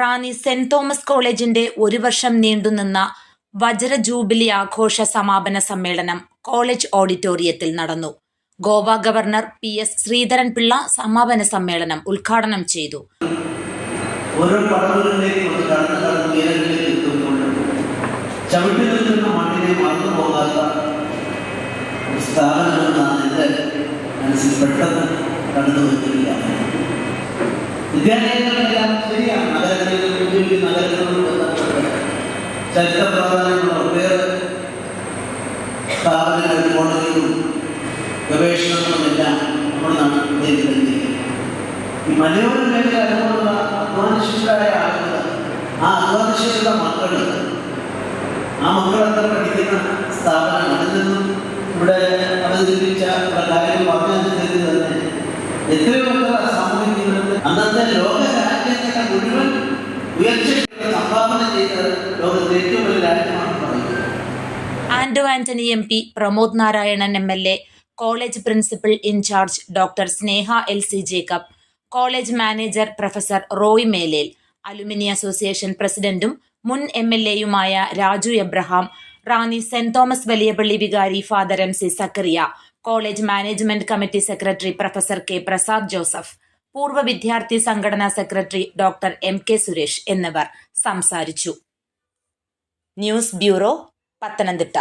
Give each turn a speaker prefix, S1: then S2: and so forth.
S1: Ranni saint Thomas കോളേജിന്റെ ഒരു വർഷം നീണ്ടുനിന്ന വജ്ര ജൂബിലി ആഘോഷ സമാപന സമ്മേളനം കോളേജ് ഓഡിറ്റോറിയത്തിൽ നടന്നു. Goa governor P S Sreedharan Pillai സമാപന സമ്മേളനം ഉദ്ഘാടനം ചെയ്തു.
S2: ഓരോ നമ്മൾ കടന്ന് വിദ്യാലയങ്ങളെല്ലാം ശരിയാണ്. ചരിത്ര പ്രാധാന്യമുള്ള ഒട്ടേറെ സ്ഥാപനങ്ങൾ കോളേജുകളും ഗവേഷണങ്ങളും നമ്മുടെ നാട്ടിൽ ഈ മലയോര മേഖല അതുപോലുള്ള അധ്വാനശീലരായ ആളുകൾ ആ അധ്വാനശീലരുടെ മക്കൾ ആ മക്കളൊക്കെ പഠിക്കുന്ന സ്ഥാപനം നിന്നും ഇവിടെ അവതരിപ്പിച്ച കാര്യങ്ങൾ പറഞ്ഞു തന്നെ എത്രയോ എത്ര സാമൂഹിക അന്നത്തെ ലോക
S1: Anto Antony M P Pramod Narayanan M L A college principal incharge doctor Sneha L C Jacob college manager professor Roy Melel alumni association പ്രസിഡന്റും മുൻ എം എൽ എയുമായ രാജു എബ്രഹാം റാണി സെന്റ് തോമസ് വലിയപള്ളി വികാരി father M C Zachariah college management committee secretary professor K Prasad Joseph പൂർവ വിദ്യാർത്ഥി സംഘടനാ secretary doctor M K Suresh എന്നിവർ സംസാരിച്ചു. News bureau Pathanamthitta